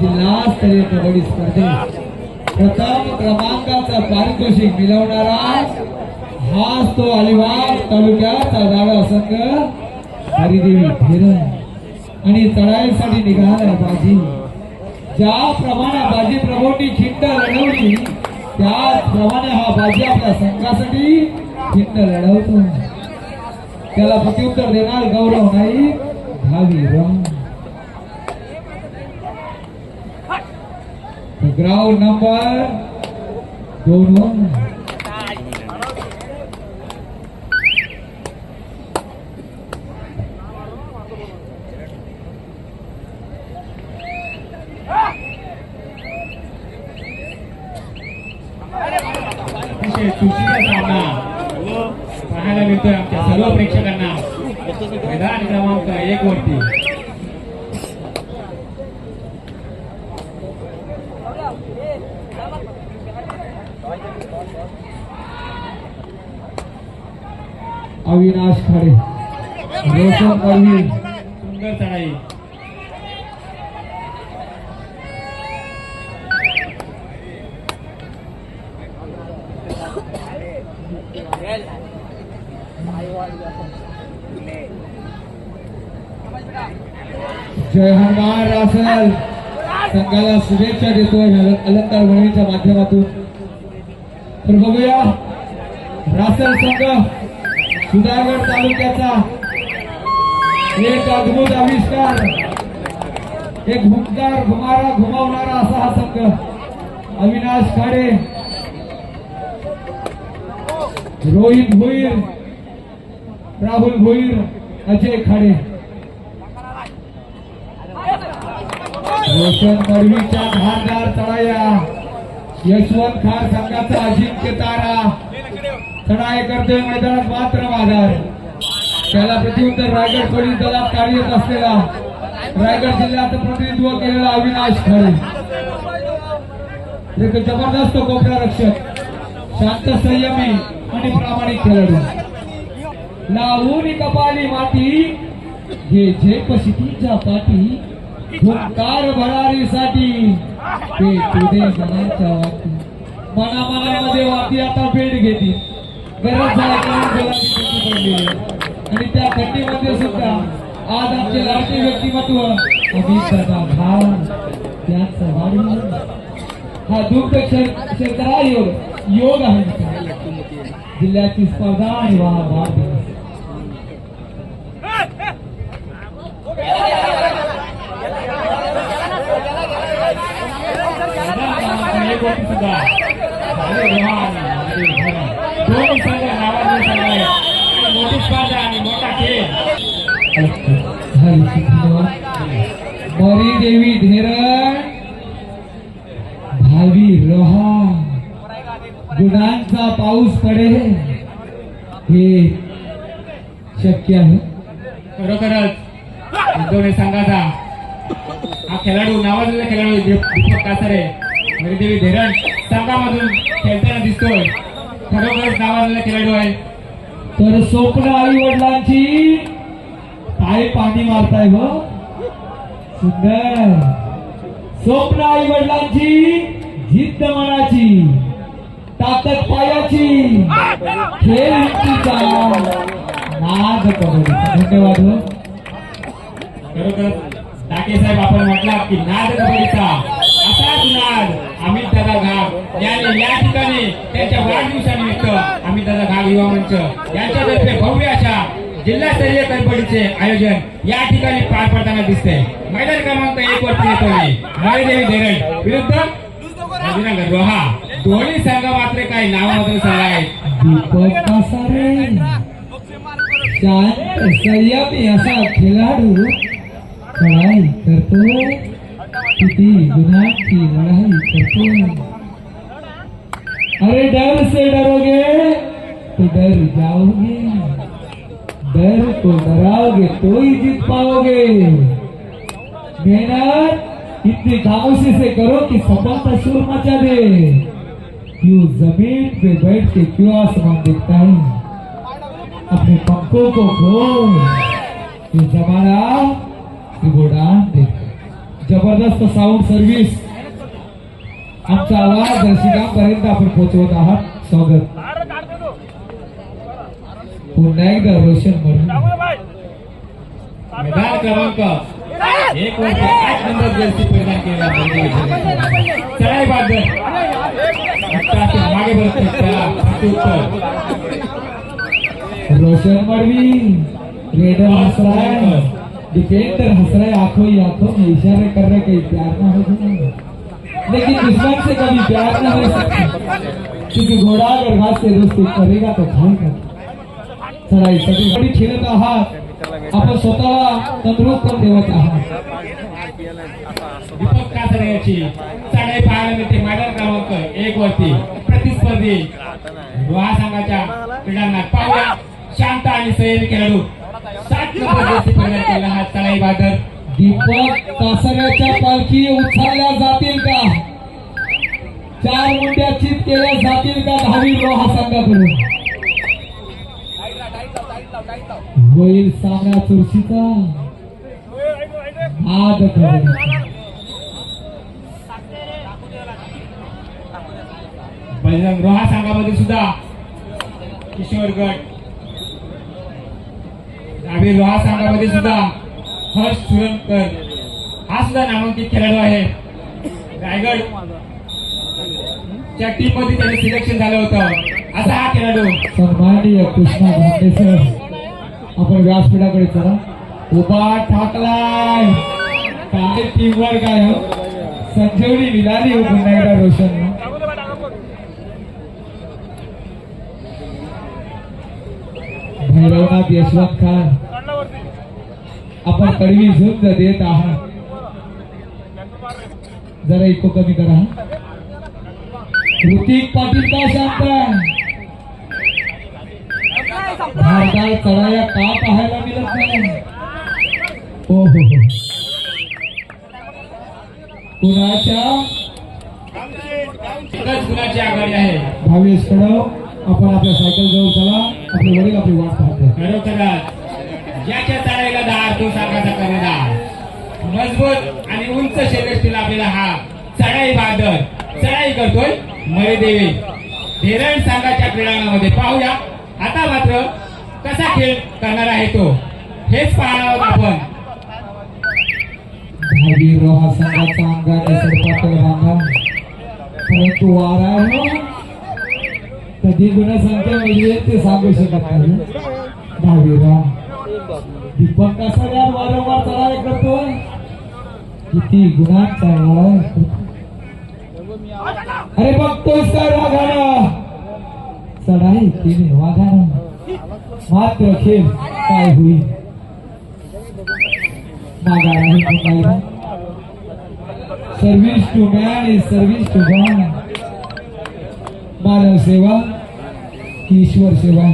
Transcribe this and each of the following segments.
जिल्हास्तरीय कबड्डी स्पर्धेत प्रथम क्रमांकाचा पारितोषिक मिळवणारा हाच तो अलिबाग तालुक्याचा दाडा संघ हरिदेवी फिरण आणि चढाईसाठी निघाला बाजी ज्याप्रमाणे बाजी प्रभूंनी खिंड लढवली त्याचप्रमाणे हा बाजी आपल्या संघासाठी खिंड लढवतो. त्याला प्रत्युत्तर देणार गौरव नाही धावी रंग. ग्राउंड नंबर दोन वन अतिशय चुकीचा सामना पाहायला मिळतोय आमच्या सर्व प्रेक्षकांना मैदान क्रमांक एक वरती अविनाश खडे रोशन सुंदर चढाई. जय हनुमान रासल. संघाला शुभेच्छा देतोय अल- अलंकार वहिनीच्या माध्यमातून. तर बघूया. रासल संघ. सुधागड तालुक्याचा एक अद्भुत आविष्कार एक घुमदार घुमारा घुमावणारा असा हा संघ. अविनाश खाडे रोहित भोईर राहुल भोईर अजय खाडे. रोशन मडवीच्या धारदार तळाया यशवंत खार संघाचा अजिंक्य तारा. चढाई करते मैदानात मात्र माघार. त्याला प्रतिउत्तर रायगड पोलीस दलात कार्यरत असलेला रायगड जिल्ह्याचं प्रतिनिधित्व केलेला अविनाश खरे. एक जबरदस्त कोपरा रक्षक शांत संयमी आणि प्रामाणिक खेळाडू. लावून कपाली माती जे झेप शिटीच्या पाठी हुंकार भरारीसाठी ते तुझे मनाच्या वाटी. मना मनामध्ये वाटी आता भेट घेतील. बऱ्याच आणि त्या खंडीमध्ये सुद्धा आज आमचे लाडके व्यक्तिमत्व अमित दादा भाव त्यांचा वाढवून हा दुग्ध क्षे- योग योग आहे. जिल्ह्याची स्पर्धा आणि वा वाढदिवस मैदान क्रमांक एक वरती सुद्धा झाले व्यवहार आणि धोरण. दोन्ही संघ नावाजले संघ आहेत आणि मोठी स्पर्धा आणि मोठा खेळ मरी देवी धेरण भावी रहा गुणांचा पाऊस पडे हे शक्य आहे. खरोखरच. दोन्ही संघाचा. हा खेळाडू नावाजलेला खेळाडू दीप- दीपक कासारे. हरिदेवी धीरण संघामधून खेळताना दिसतोय. खरोखरच नावाजलेला खेळाडू आहे. तर स्वप्न आई वडिलांची पाय पाणी मारताय हो. सुंदर. स्वप्न आई वडिलांची जिद्द मनाची ताकद पायाची. खेळ नाद धन्यवाद. हो खरोखर टाके साहेब आपण म्हटला की नाद कबड्डीचा असाच नाद अमित दादा घाग. यांनी या ठिकाणी त्यांच्या वाढदिवसानिमित्त अमित दादा घाग युवा मंच यांच्यातर्फे भव्य अशा जिल्हास्तरीय कबड्डीचे आयोजन या ठिकाणी पार पडताना दिसते. मैदान क्रमांक एक वरती येतो मळदेवी धरण विरुद्ध रोहा. दोन्ही संघ मात्र काही नावामध्ये संघ आहेत. असा खेळाडू चढाई करतो किती गुणांची लढाई करतो अरे डर से डरोगे तो डर जाओगे डर को डराओगे तो ही जीत पाओगे मेहनत इतनी खामोशी से करो कि सफलता शोर मचा दे क्यों जमीन पे बैठ के क्यों आसमान देखता है? अपने पंखों को खोल। ये जमाना उड़ान देख। जबरदस्त साऊंड सर्व्हिस आमचा आवाज दर्शकांपर्यंत आपण पोहोचवत आहात. स्वागत। पुन्हा एकदा रोशन म्हणून. मैदान क्रमांक एक वरती आठ नंबर जर्सी परिधान केलेला मुलगी. चढाई बादल आता ते मागे बघतोय त्याला रोशन मरवी रेडर हंस रहा है डिफेंडर हंस रहा है आँखों ही आँखों में इशारे कर रहे कहीं प्यार ना हो जाए लेकिन दुश्मन से कभी प्यार ना हो सकता क्योंकि घोड़ा अगर घास से दोस्ती करेगा तो खाएगा चढाई सगळी गाडी खेळत आहात आपण स्वतःला तंदुरुस्त करून ठेवत आहात दीपक कासरे चढाई पाहायला मिळते. मैदान क्रमांक एक वरती प्रतिस्पर्धी युवा संघाच्या क्रीडांना पाहूया. शांत आणि संयमी खेळाडू. सात नंबर जर्सी परिधान हा चढाई बादर दीपक कासऱ्याच्या पालखी उचलल्या जातील का? चार मुंड्या चित केल्या जातील का दहावी रोहा संघाकडून? होईल सामना चुरशीचा. आद बजरंग रोहा संघामध्ये सुद्धा किशोरगड. डावी रोहा संघामध्ये सुद्धा हर्ष सुरंकर हा सुद्धा नामांकित खेळाडू आहे. रायगड. च्या टीममध्ये त्याने सिलेक्शन झालं होतं. असा हा खेळाडू. सन्माननीय कृष्णा भांडे सर. आपण व्यासपीठाकडे चला. उभा ठाकलाय. काय टीम वर्क आहे हो. संजीवनी विलारी हो पुन्हा एकदा रोशन. भैरवनाथ यशवंत खान। आपण कडवी झुंज देत आहात. जरा इको कमी करा. ऋतिक पाटील का धारदार चढाया का पाहायला मिळत नाही. हो हो हो. कुणाच्या? एकच गुणाची आघाडी आहे? भावेश कडव आपण आपल्या सायकल जवळ चला. आपले वडील आपली वाट खरोखरच ज्याच्या चालायला दार तो सारखाचा करेदार मजबूत आणि उंच शरीर आपल्याला हा चढाई बादल चढाई करतोय मरेदेवी धीरण संघाच्या क्रीडांगणामध्ये पाहूया. आता मात्र कसा खेळ करणार आहे तो? हेच पाहणार आहोत आपण. दहावी रोहा संघाचा अंगाने सरपातळ बांधा परंतु वारा कधी गुणसंख्या म्हणजे ते सांगू शकत नाही. दहावीला दीपक कसा यार वारंवार चढाई करतोय. किती गुणांचा वाढ अरे बघतोस काय वाघानं चढाई केली वाघानं मात्र खेळ काय होईल? मागा आहे to man is service to God मानव सेवा ईश्वर सेवा.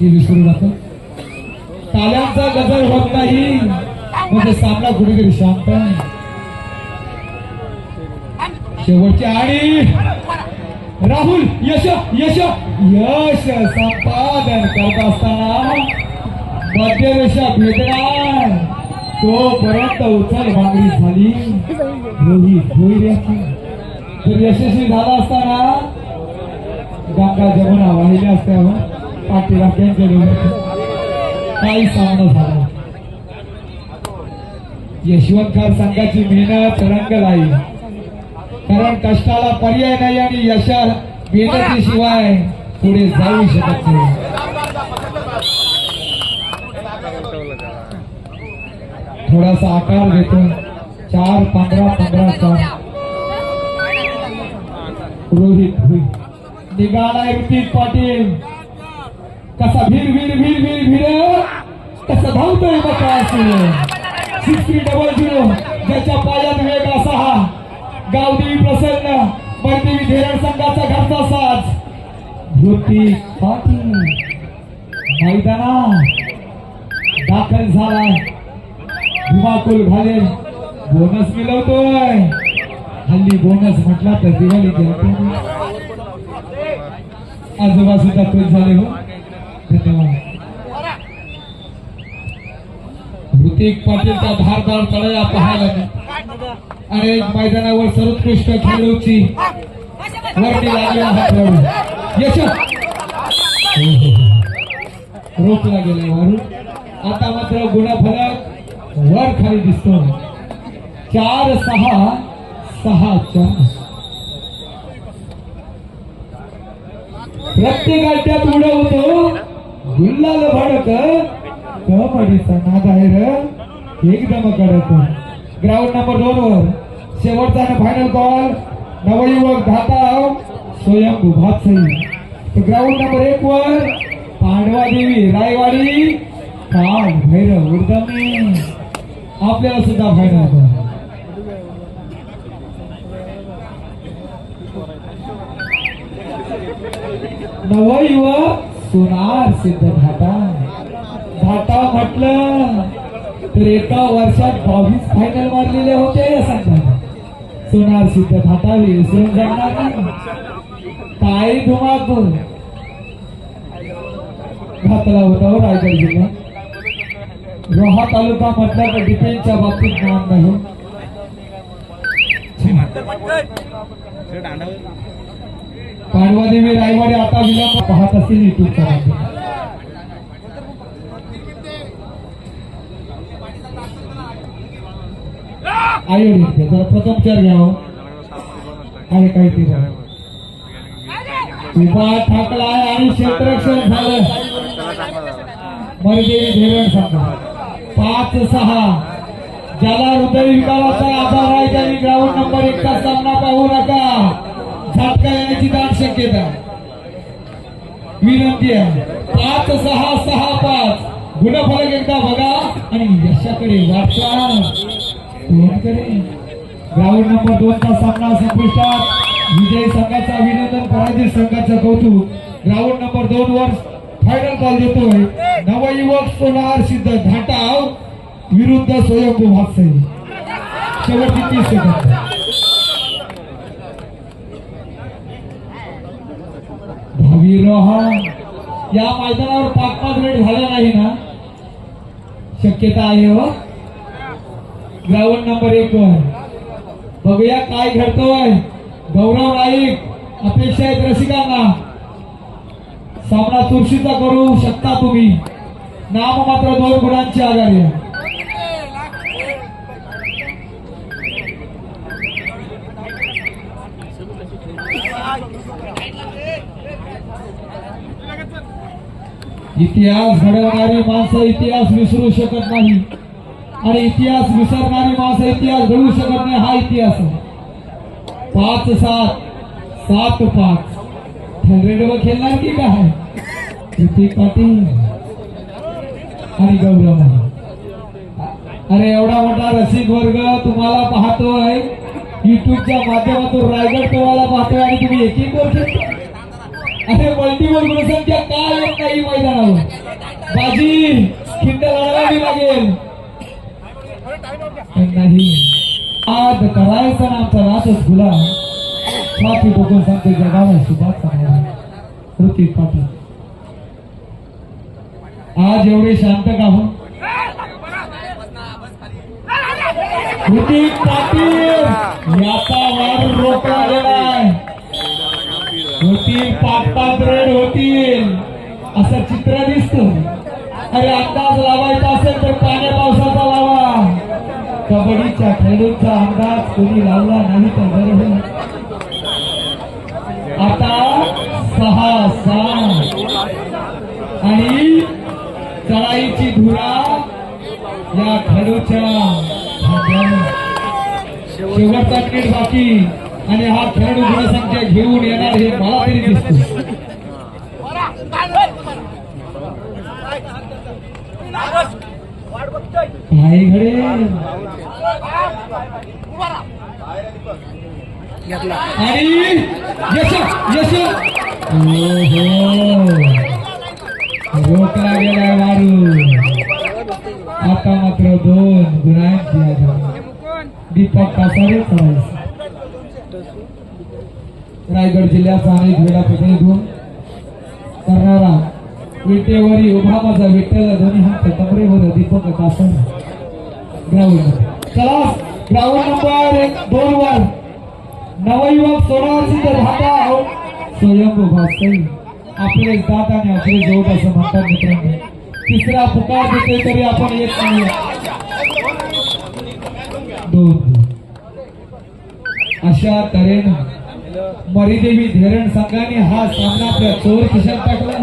हे विसरू नका ताल्यांचा गजर होत नाही. म्हणजे सामना कुठेतरी शांत आहे. शेवटची आणि राहुल यश यश यश. संपादन करत असताना मध्यरेषा भेटणार तोपर्यंत उचल भांगडी झाली. रोहित भोईऱ्याची तर यशस्वी झाला असताना गंगा जमुना वाहिल्या असत्या हो. पाठीला त्यांच्या काही सामना झाला यशवंतकार संघाची मेहनत रंग लाई कारण कष्टाला पर्याय नाही आणि यशा मेहनतीशिवाय पुढे जाऊ शकत नाही. थोडासा आकार घेतो चार पंधरा पंधराचा रोहित निघाला ऋतिक पाटील. कसा भीर भीर भीर भीर भीर कसा धावतोय बका सिक्स थ्री डबल झिरो ज्याच्या पायात वेग असा हा. गावदेवी प्रसन्न बळदेवी धीरण संघाचा घरचा साज. ऋतिक पाटील. मैदाना. दाखल झाला धुमाकूल घालेल बोनस मिळवतोय. हल्ली बोनस म्हटला तर दिवाळी आजोबा सुद्धा खुश झाले हो. धन्यवाद पाटीलचा धारदार तळया पाहायला मिळतो. आणि मैदानावर सर्वोत्कृष्ट खेळूची वरती लागलेला हा खेळाडू. यश! रोखला गेला वारू. आता मात्र गुणाफलक वर खाली दिसतो चार सहा सहा चार. प्रत्येक अड्ड्यात उडवतो. गुल्लाला भडक कबड्डीचा नाद र. एकदम करतो ग्राउंड नंबर दोन वर. शेवटचा आणि फायनल बॉल नवयुवक धाताव. स्वयंभू भातसई. ग्राउंड नंबर एक वर. पांडवा देवी रायवाडी. काळ भैरव उर्दमी आपल्याला सुद्धा फायनल कॉल नवयुवक सोनार सिद्ध धाता घाटा म्हटलं तर एका वर्षात बावीस फायनल मारलेले होते या संघात सोनार सिद्ध घाटा विसरून जाणार नाही. काय धुमाकूळ. घातला होता हो रायगड जिल्हा रोहा तालुका म्हटलं तर डिफेन्सच्या बाबतीत नाम नाही हो. पांडवादेवी रायवाडी आता विलंब पाहत असतील युट्यूब चॅनल आयोडी जरा प्रथम चार घ्यावं आणि काही ते उभा ठाकलाय आणि क्षेत्रक्षण झालं मरदेवी धीरण सांगा पाच सहा ज्याला हृदय विकाराचा आधार आहे त्यांनी ग्राउंड नंबर एक चा सामना पाहू नका झटका येण्याची दाट शक्यता विनंती आहे पाच सहा सहा पाच. गुणफलक एकदा बघा आणि यशाकडे वाटचा ग्राउंड नंबर दोनचा सामना संपुष्टात विजयी संघाचा अभिनंदन पराजित संघाचं कौतुक. ग्राउंड नंबर दोन वर फायनल कॉल देतोय. नवयुवक सोनार सिद्ध घाटाव विरुद्ध स्वयंभू भागसई शेवटची तीस सेकंद. भावी या मैदानावर पाच पाच रेट झाला नाही ना? शक्यता आहे हो. ग्राउंड नंबर एक वर. बघूया काय घडतोय. गौरव नाईक अपेक्षा आहेत रसिकांना. सामना चुरशीचा करू शकता तुम्ही. नाम मात्र दोन गुणांची आघाडी आहे इतिहास घडवणारी माणसं इतिहास विसरू शकत नाही. आणि इतिहास विसरणारी माणसं इतिहास घडवू शकत नाही हा इतिहास आहे. पाच सात सात पाच. रेडवर खेळणार की काय? ऋतिक पाटील. आणि गौरव अरे एवढा मोठा रसिक वर्ग तुम्हाला पाहतोय. युट्यूबच्या माध्यमातून रायगड तुम्हाला पाहतोय आणि तुम्ही एक एक वर खेळताय. अरे मल्टीपल गुणसंख्या काय येत नाही. मैदानावर बाजी खिंड लढवावी लागेल. नाही. आज करायचा आमचा नाचच गुला छाती बघून सांगते जगाला सुभाष सांगणार पाटील आज एवढे शांत का हो? ऋतिक पाटील. याचा वार रोखला गेलाय होतील रेड होतील. असं चित्र दिसत. अरे अंदाज लावायचा असेल तर पाण्या कबड्डीच्या खेळूचा अंदाज कोणी लावला नाही तर बरं होईल. आता सहा सहा आणि चढाईची धुरा या खेळूच्या शेवटचा क्रीड बाकी. आणि हा खेळाडू गुणसंख्या घेऊन येणार हे मला तरी दिसतो काय घडे आणि यश यश। ओहो। रोखला गेला वारू। आता मात्र दोन गुणांची दीपक कासारे रायगड जिल्ह्याचा अनेक वेळा प्रतिनिधून करणारा विटेवरी उभा माझा विठ्ठल ध्वनी हात कमरेवर दीपक दासन. ग्राउंड चला ग्राउंड नंबर एक दोन वर. नवयुवक सोनावरची राहता हो. स्वयंभू भास्करी. आपले दात आणि आपले जोड असं म्हणतात मित्रांनो. तिसरा पुकार देते तरी आपण येत नाही. दोन. अशा तऱ्हेनं मरिदेवी धैरण संघाने हा सामना आपल्या चोर किशन पाठवला